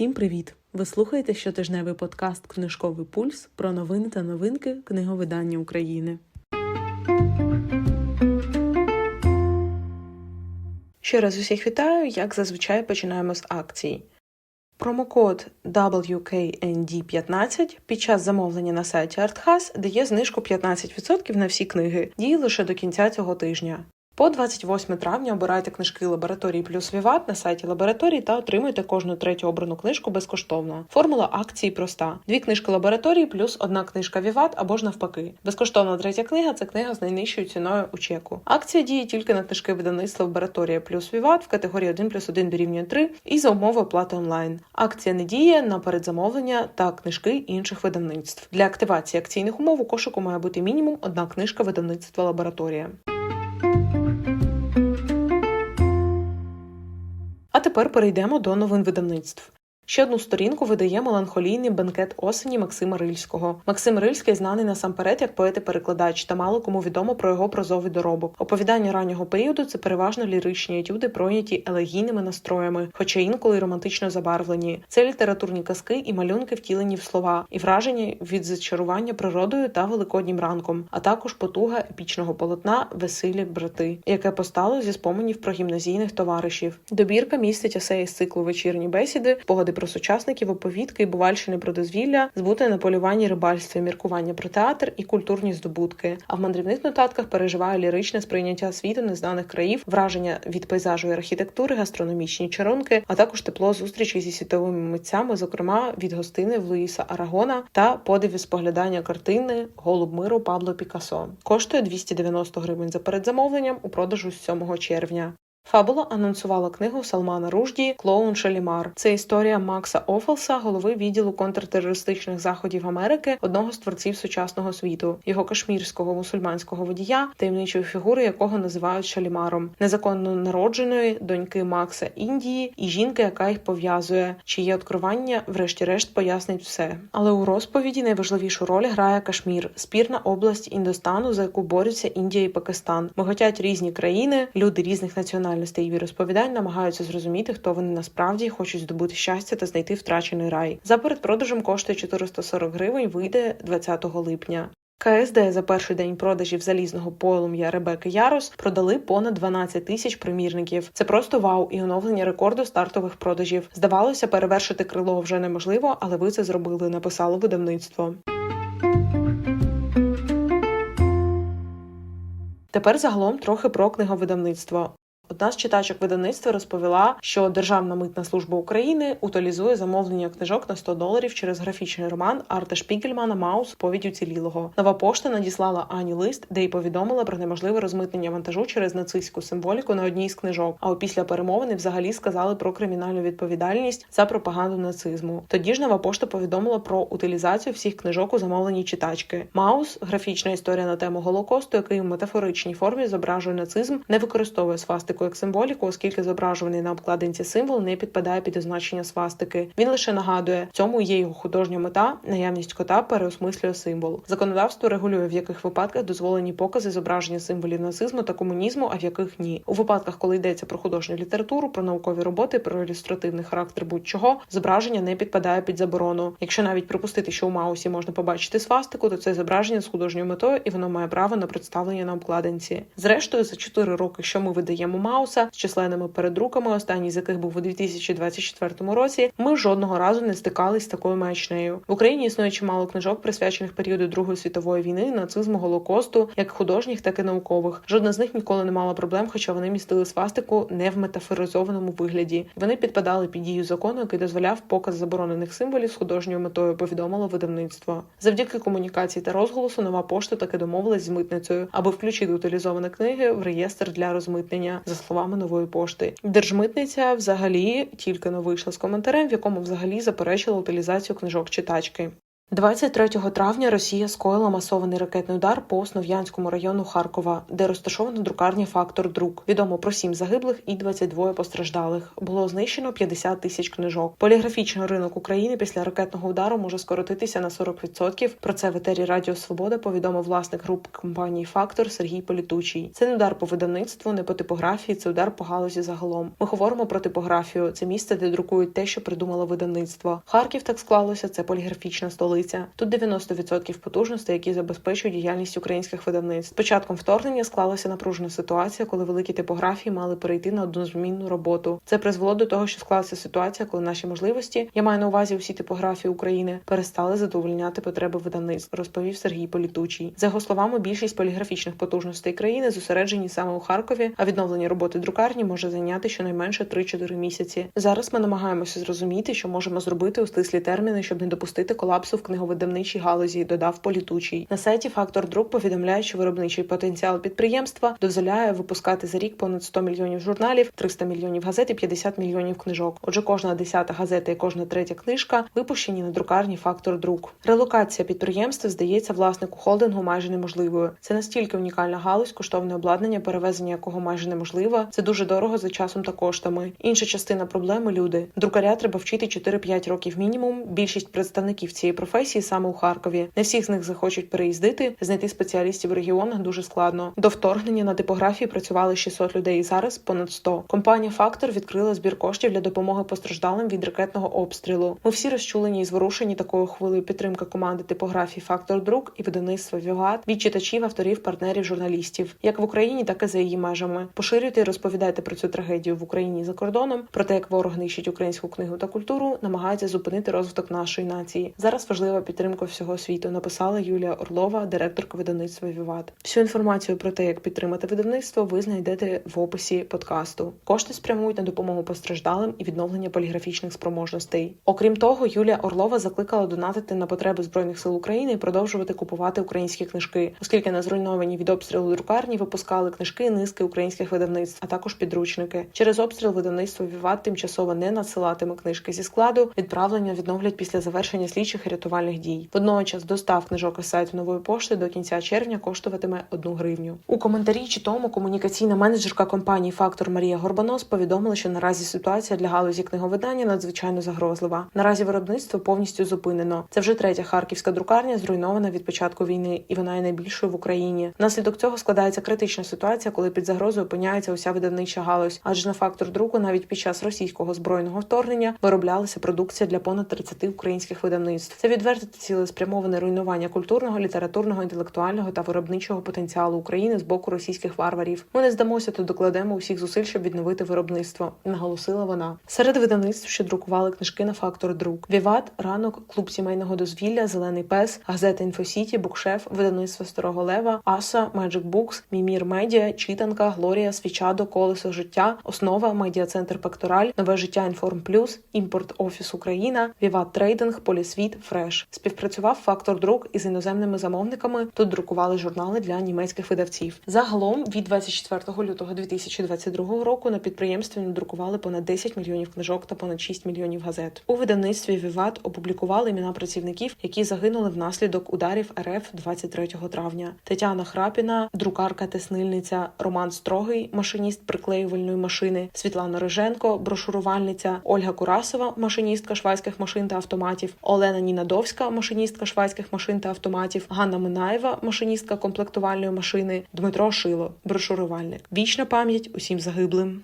Всім привіт! Ви слухаєте щотижневий подкаст Книжковий пульс про новини та новинки книговидання України. Ще раз усіх вітаю, як зазвичай починаємо з акцій. Промокод WKND15 під час замовлення на сайті ArtHas дає знижку 15% на всі книги, діє лише до кінця цього тижня. По 28 травня обирайте книжки лабораторії плюс Віват на сайті лабораторії та отримуйте кожну третю обрану книжку безкоштовно. Формула акції проста: дві книжки лабораторії плюс одна книжка Віват або ж навпаки. Безкоштовна третя книга це книга з найнижчою ціною у чеку. Акція діє тільки на книжки видавництва лабораторія плюс Віват в категорії 1 плюс 1 дорівнює 3 і за умови оплати онлайн. Акція не діє на передзамовлення та книжки інших видавництв. Для активації акційних умов у кошику має бути мінімум одна книжка видавництва лабораторія. А тепер перейдемо до новин видавництв. Ще одну сторінку видає меланхолійний бенкет осені Максима Рильського. Максим Рильський знаний насамперед як поет і перекладач, та мало кому відомо про його прозовий доробок. Оповідання раннього періоду це переважно ліричні етюди, пройняті елегійними настроями, хоча інколи й романтично забарвлені. Це літературні казки і малюнки втілені в слова, і враження від зачарування природою та великоднім ранком, а також потуга епічного полотна Весилі брати, яке постало зі споменів про гімназійних товаришів. Добірка містить есеї з циклу вечірні бесіди, спогади про сучасників, оповідки і бувальщини про дозвілля, збути на полюванні рибальстві, міркування про театр і культурні здобутки. А в мандрівних нотатках переживає ліричне сприйняття світу незнаних країв, враження від пейзажу і архітектури, гастрономічні чарунки, а також тепло зустрічі зі світовими митцями, зокрема від гостини в Луїса Арагона та подиві споглядання картини Голуб миру Пабло Пікасо. Коштує 290 гривень за передзамовленням у продажу з 7 червня. Фабула анонсувала книгу Салмана Ружді Клоун Шалімар. Це історія Макса Офелса, голови відділу контртерористичних заходів Америки, одного з творців сучасного світу, його кашмірського мусульманського водія, таємничої фігури якого називають Шалімаром, незаконно народженої доньки Макса Індії і жінки, яка їх пов'язує, чиє откривання, врешті-решт, пояснить все. Але у розповіді найважливішу роль грає Кашмір, спірна область Індостану, за яку борються Індія і Пакистан. Миготять різні країни, люди різних національностей і віросповідань намагаються зрозуміти, хто вони насправді хочуть здобути щастя та знайти втрачений рай. За передпродажем коштує 440 гривень. Вийде 20 липня. КСД за перший день продажів залізного полум'я Ребеки Ярос продали понад 12 тисяч примірників. Це просто вау і оновлення рекорду стартових продажів. Здавалося, перевершити крило вже неможливо, але ви це зробили. Написало видавництво. Тепер загалом трохи про книговидавництво. Одна з читачок видавництва розповіла, що Державна митна служба України утилізує замовлення книжок на 100 доларів через графічний роман Арта Шпігельмана Маус Повідь уцілілого. Нова пошта надіслала Ані лист, де й повідомила про неможливе розмитнення вантажу через нацистську символіку на одній з книжок. А опісля перемовини взагалі сказали про кримінальну відповідальність за пропаганду нацизму. Тоді ж нова пошта повідомила про утилізацію всіх книжок у замовленій читачки. Маус графічна історія на тему голокосту, який у метафоричній формі зображує нацизм, не використовує свастику як символіку, оскільки зображуваний на обкладинці символ не підпадає під означення свастики. Він лише нагадує, цьому є його художня мета, наявність кота переосмислює символ. Законодавство регулює, в яких випадках дозволені покази зображення символів нацизму та комунізму, а в яких ні. У випадках, коли йдеться про художню літературу, про наукові роботи, про ілюстративний характер будь-чого, зображення не підпадає під заборону. Якщо навіть припустити, що у Маусі можна побачити свастику, то це зображення з художньою метою, і воно має право на представлення на обкладинці. Зрештою, за 4 роки, що ми видаємо Мауса з численними передруками, останній з яких був у 2024 році, ми жодного разу не стикались з такою маячнею. В Україні існує чимало книжок, присвячених періоду Другої світової війни, нацизму, голокосту, як художніх, так і наукових. Жодна з них ніколи не мала проблем, хоча вони містили свастику не в метафоризованому вигляді. Вони підпадали під дію закону, який дозволяв показ заборонених символів з художньою метою. Повідомило видавництво. Завдяки комунікації та розголосу нова пошта таки домовилась з митницею, аби включити утилізовані книги в реєстр для розмитнення, за словами нової пошти. Держмитниця взагалі тільки не вийшла з коментарем, в якому взагалі заперечила утилізацію книжок читачки. 23 травня Росія скоїла масований ракетний удар по Основ'янському району Харкова, де розташована друкарня Фактор Друк. Відомо про 7 загиблих і 22 постраждалих. Було знищено 50 тисяч книжок. Поліграфічний ринок України після ракетного удару може скоротитися на 40%. Про це в етері Радіо Свобода повідомив власник груп компанії Фактор Сергій Політучий. Це не удар по видавництву, не по типографії, це удар по галузі загалом. Ми говоримо про типографію. Це місце, де друкують те, що придумало видавництво. Харків так склалося. Це поліграфічна столиця. Тут 90% потужностей, які забезпечують діяльність українських видавництв. З початком вторгнення склалася напружена ситуація, коли великі типографії мали перейти на однозмінну роботу. Це призвело до того, що склалася ситуація, коли наші можливості, я маю на увазі усі типографії України, перестали задовольняти потреби видавництв, розповів Сергій Політучий. За його словами, більшість поліграфічних потужностей країни зосереджені саме у Харкові, а відновлення роботи друкарні може зайняти щонайменше 3-4 місяці. Зараз ми намагаємося зрозуміти, що можемо зробити у стислі терміни, щоб не допустити колапсу в книговидавничій галузі. Додав політучий на сайті Фактор Друк повідомляє, що виробничий потенціал підприємства дозволяє випускати за рік понад 100 мільйонів журналів, 300 мільйонів газет і 50 мільйонів книжок. Отже, кожна десята газета і кожна третя книжка випущені на друкарні Фактор Друк. Релокація підприємства здається власнику холдингу майже неможливою. Це настільки унікальна галузь, коштовне обладнання, перевезення якого майже неможливо. Це дуже дорого за часом та коштами. Інша частина проблеми люди. Друкаря треба вчити 4-5 років мінімум. Більшість представників цієї професії саме у Харкові. Не всіх з них захочуть переїздити. Знайти спеціалістів в регіонах дуже складно. До вторгнення на типографії працювали 600 людей. Зараз понад 100. Компанія Фактор відкрила збір коштів для допомоги постраждалим від ракетного обстрілу. Ми всі розчулені і зворушені такою хвилею підтримки команди типографії Фактор Друк і видавництва Вігат від читачів, авторів, партнерів, журналістів, як в Україні, так і за її межами. Поширюйте і розповідайте про цю трагедію в Україні і за кордоном, про те, як ворог нищить українську книгу та культуру, намагається зупинити розвиток нашої нації. Зараз важлива підтримка всього світу. Написала Юлія Орлова, директорка видавництва Віват. Всю інформацію про те, як підтримати видавництво, ви знайдете в описі подкасту. Кошти спрямують на допомогу постраждалим і відновлення поліграфічних спроможностей. Окрім того, Юлія Орлова закликала донатити на потреби збройних сил України і продовжувати купувати українські книжки, оскільки на зруйновані від обстрілу друкарні випускали книжки низки українських видавництв, а також підручники. Через обстріл видавництво Віват тимчасово не надсилатиме книжки зі складу. Відправлення відновлять після завершення слідчих і рятувальних дій. Водночас достав книжок із сайту нової пошти до кінця червня коштуватиме 1 гривню. У коментарі чи тому комунікаційна менеджерка компанії Фактор Марія Горбанос повідомила, що наразі ситуація для галузі книговидання надзвичайно загрозлива. Наразі виробництво повністю зупинено. Це вже третя харківська друкарня, зруйнована від початку війни, і вона є найбільшою в Україні. Внаслідок цього складається критична ситуація, коли під загрозою опиняється уся видавнича галузь, адже на фактор друку навіть під час російського збройного вторгнення вироблялася продукція для понад 30 українських видавництв. Це відверте цілеспрямоване руйнування культурного, літературного, інтелектуального та виробничого потенціалу України з боку російських варварів. Ми не здамося та докладемо усіх зусиль, щоб відновити виробництво, наголосила вона. Серед видавництв, що друкували книжки на фактор друк: Віват, ранок, клуб сімейного дозвілля, зелений пес, газета Інфосіті, Букшеф, видавництво Старого Лева, Аса, Magic Books, Мімір Медіа, Читанка, Глорія, Свічадо, Колесо життя, Основа, Медіа Центр Пектораль, Нове життя Інформ Плюс, Імпорт Офіс Україна, Віват Трейдинг, Полісвіт, Фреш. Співпрацював фактор друк із іноземними замовниками. Тут друкували журнали для німецьких видавців. Загалом від 24 лютого 2022 року на підприємстві надрукували понад 10 мільйонів книжок та понад 6 мільйонів газет. У видавництві Віват опублікували імена працівників, які загинули внаслідок ударів РФ 23 травня. Тетяна Храпіна, друкарка теснильниця, Роман Строгий, машиніст приклеювальної машини, Світлана Риженко, брошурувальниця, Ольга Курасова, машиністка швайських машин та автоматів, Олена Нінадовська, машиністка швайських машин та автоматів, Ганна Минаєва, машиністка комплектувальної машини, Дмитро Шило, брошурувальник. Вічна пам'ять усім загиблим.